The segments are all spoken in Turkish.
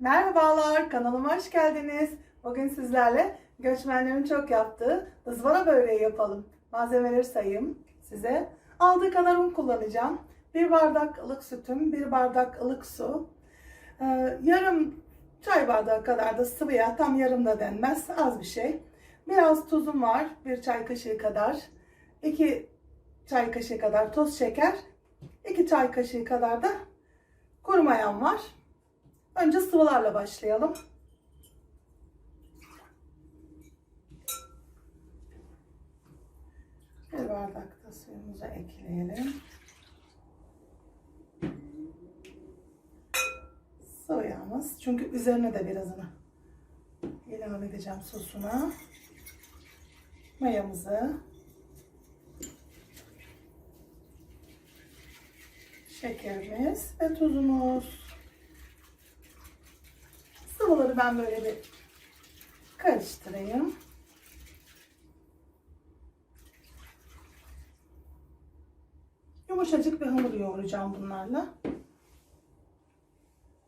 Merhabalar, kanalıma hoş geldiniz. Bugün sizlerle göçmenlerin çok yaptığı ızgara böreği yapalım. Malzemeleri sayayım size. Aldığı kadar un kullanacağım. Bir bardak ılık sütüm, bir bardak ılık su. Ee, yarım çay bardağı kadar da sıvı yağ, tam yarım da denmez, az bir şey. Biraz tuzum var, bir çay kaşığı kadar. iki çay kaşığı kadar toz şeker. iki çay kaşığı kadar da kuru mayam var. Önce sıvılarla başlayalım. Bir bardak da suyumuzu ekleyelim. Sıvı yağımız. Çünkü üzerine de birazını ilave edeceğim sosuna. Mayamızı. Şekerimiz ve tuzumuz. Sıvıları ben böyle bir karıştırayım. Yumuşacık bir hamur yoğuracağım bunlarla.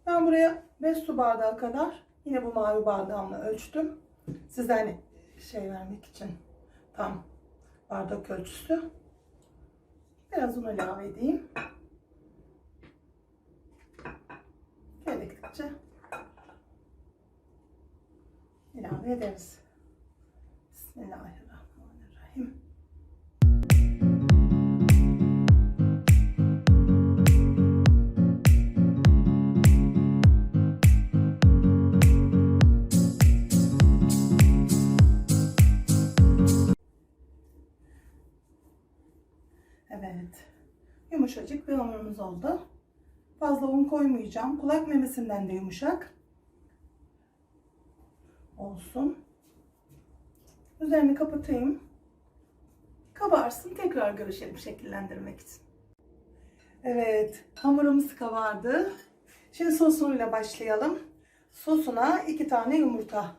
Ben buraya 5 su bardağı kadar yine bu mavi bardağımla ölçtüm. Size hani şey vermek için tam bardak ölçüsü. Biraz un ilave edeyim. Gerektikçe ilave ederiz. Bismillahirrahmanirrahim. Evet. Yumuşacık bir hamurumuz oldu. Fazla un koymayacağım. Kulak memesinden de yumuşak olsun. Üzerini kapatayım. Kabarsın. Tekrar görüşelim şekillendirmek için. Evet. Hamurumuz kabardı. Şimdi sosuyla başlayalım. Sosuna iki tane yumurta.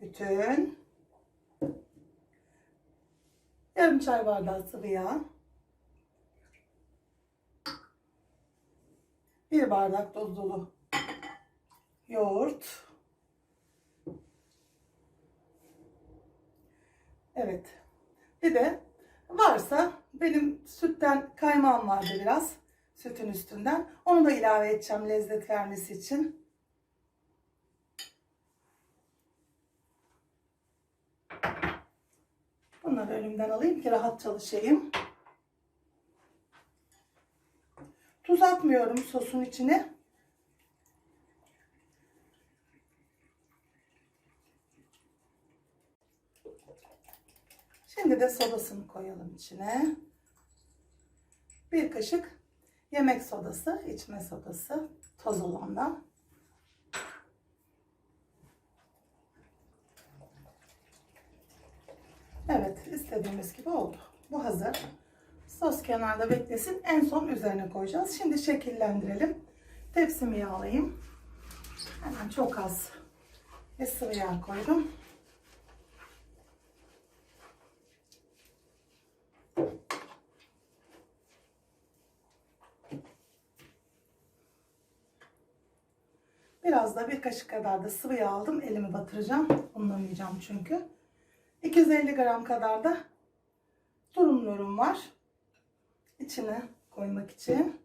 Bütün. Yarım çay bardağı sıvı yağ. Bir bardak dolu dolu yoğurt. Evet. Bir de varsa benim sütten kaymağım vardı biraz. Sütün üstünden. Onu da ilave edeceğim lezzet vermesi için. Bunları önümden alayım ki rahat çalışayım. Tuz atmıyorum sosun içine. Şimdi de sodasını koyalım içine. Bir kaşık yemek sodası, içme sodası, toz olandan. Evet, istediğimiz gibi oldu. Bu hazır. Sos kenarda beklesin. En son üzerine koyacağız. Şimdi şekillendirelim. Tepsimi yağlayayım. Hemen çok az bir sıvı yağ koydum. Biraz da bir kaşık kadar da sıvı yağ aldım. Elimi batıracağım. Unlamayacağım çünkü. 250 gram kadar da durumlarım var. İçine koymak için.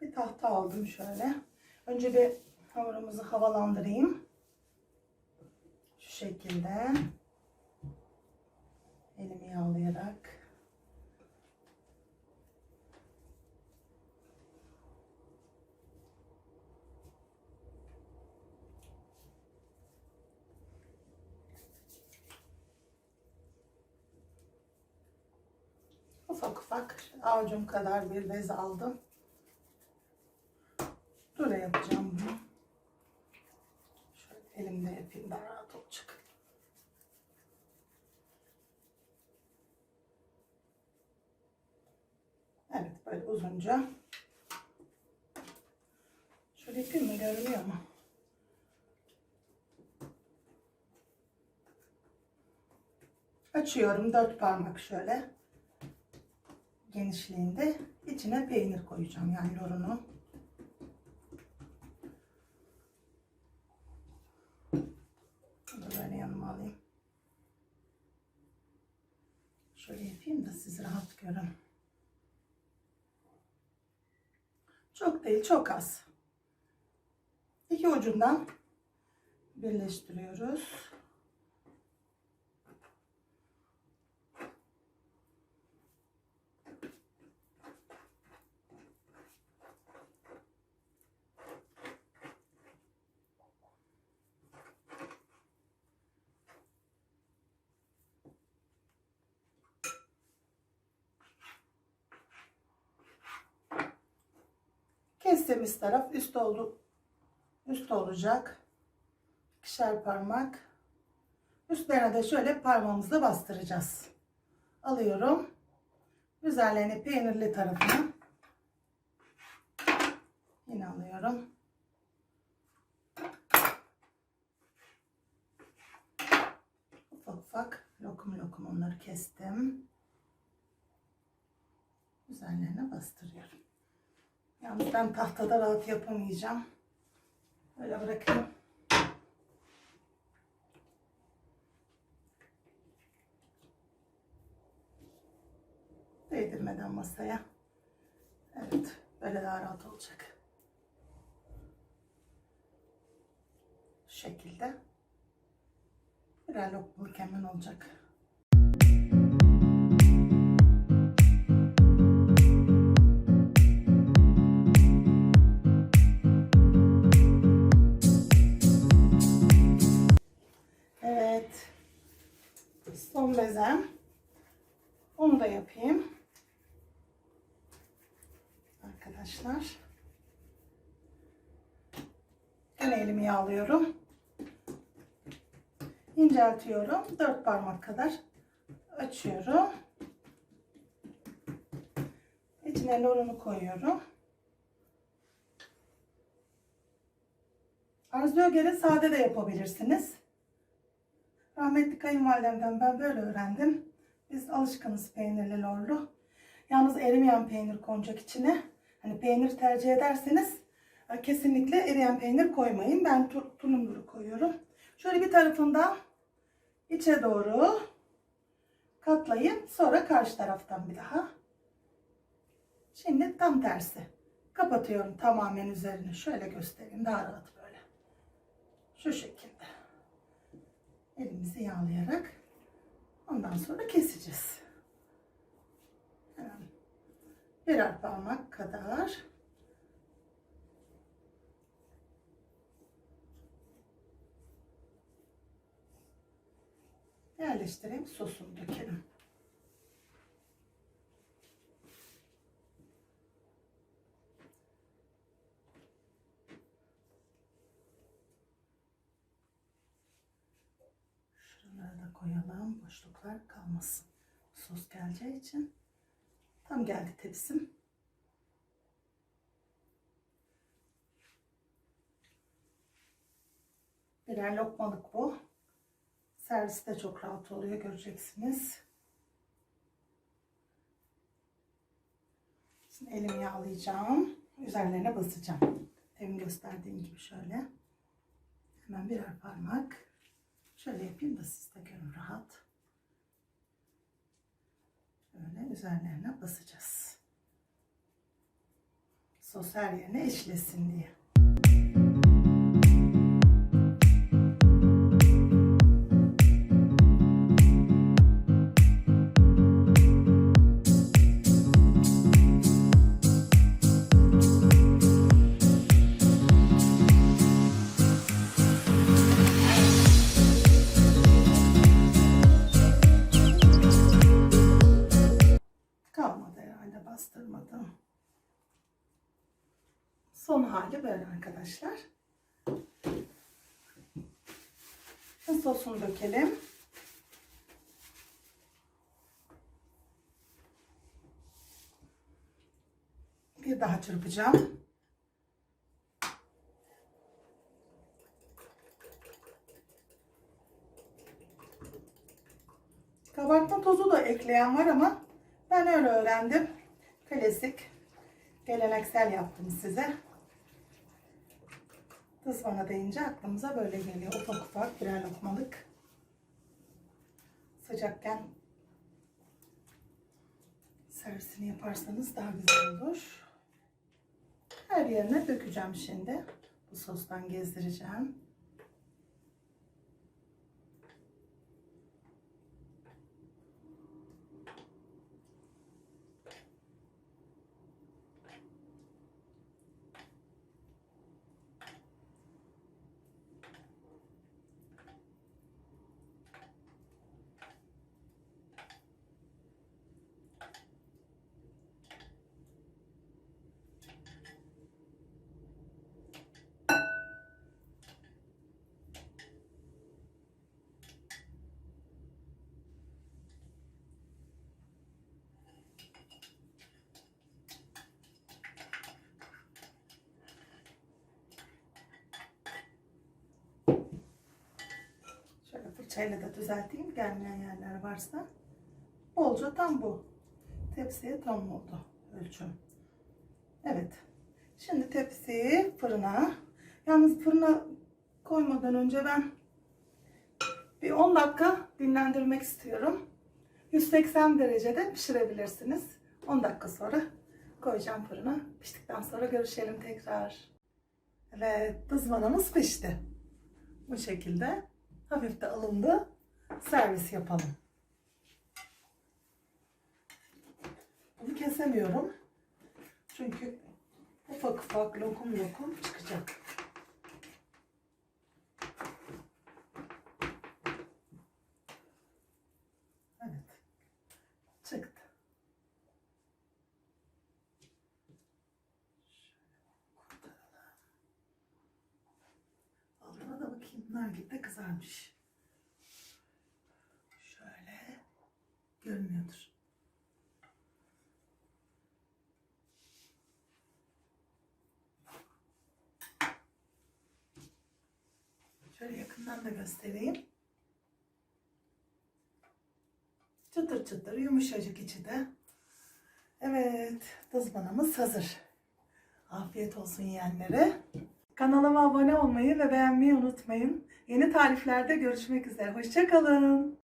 Bir tahta aldım şöyle. Önce bir hamurumuzu havalandırayım. Şu şekilde. Elimi yağlayarak. Ufak ufak avucum kadar bir bez aldım. Böyle yapacağım bunu. Şöyle elimde yapayım daha rahat olacak. Evet böyle uzunca. Şöyle yapayım mı görünüyor mu? Açıyorum dört parmak şöyle genişliğinde içine peynir koyacağım. Yani lorunu. Böyle yanıma alayım. Şöyle yapayım da siz rahat görün. Çok değil, çok az. İki ucundan birleştiriyoruz. Kestiğimiz taraf üst oldu üst olacak. İkişer parmak. Üstlerine de şöyle parmağımızla bastıracağız. Alıyorum. Üzerlerine peynirli tarafını yine alıyorum. Ufak ufak lokum lokum onları kestim. Üzerlerine bastırıyorum. Yalnız ben tahtada rahat yapamayacağım. Öyle bırakayım. Değdirmeden masaya. Evet. Böyle daha rahat olacak. Şu şekilde. Birer lokmalık hemen olacak. Son bezem. Onu da yapayım. Arkadaşlar. Yine elimi yağlıyorum. İnceltiyorum. Dört parmak kadar açıyorum. İçine lorunu koyuyorum. Arzuya göre sade de yapabilirsiniz. Rahmetli kayınvalidemden ben böyle öğrendim. Biz alışkınız peynirli lorlu. Yalnız erimeyen peynir konacak içine. Hani peynir tercih ederseniz e, kesinlikle eriyen peynir koymayın. Ben tu- tulumduru koyuyorum. Şöyle bir tarafından içe doğru katlayın. Sonra karşı taraftan bir daha. Şimdi tam tersi. Kapatıyorum tamamen üzerini. Şöyle göstereyim daha rahat böyle. Şu şekilde elimizi yağlayarak ondan sonra keseceğiz. Hemen birer parmak kadar yerleştireyim sosunu dökelim. Şuralara da koyalım. Boşluklar kalmasın. Sos geleceği için. Tam geldi tepsim. Birer lokmalık bu. Serviste çok rahat oluyor göreceksiniz. Şimdi elimi yağlayacağım. Üzerlerine basacağım. Demin gösterdiğim gibi şöyle. Hemen birer parmak. Şöyle yapayım da siz de görün rahat. Böyle üzerlerine basacağız. Sos her yerine diye. Arkadaşlar. Sosunu dökelim. Bir daha çırpacağım. Kabartma tozu da ekleyen var ama ben öyle öğrendim. Klasik, geleneksel yaptım size. Tızvana deyince aklımıza böyle geliyor. Ufak ufak birer lokmalık. Sıcakken servisini yaparsanız daha güzel olur. Her yerine dökeceğim şimdi. Bu sostan gezdireceğim. Şöyle fırçayla da düzelteyim gelmeyen yerler varsa. Bolca tam bu. Tepsiye tam oldu ölçüm. Evet. Şimdi tepsiyi fırına. Yalnız fırına koymadan önce ben bir 10 dakika dinlendirmek istiyorum. 180 derecede pişirebilirsiniz. 10 dakika sonra koyacağım fırına. Piştikten sonra görüşelim tekrar. Evet, dızmanamız pişti. Bu şekilde hafif de alındı. Servis yapalım. Bunu kesemiyorum. Çünkü ufak ufak lokum lokum çıkacak. Evet. Çıktı. Şöyle kurtaralım. Altına da bakayım. Nargile de kızarmış. Şöyle görünüyordur. Şöyle yakından da göstereyim. Çıtır çıtır yumuşacık içi de. Evet, dızmanamız hazır. Afiyet olsun yiyenlere. Kanalıma abone olmayı ve beğenmeyi unutmayın. Yeni tariflerde görüşmek üzere. Hoşçakalın.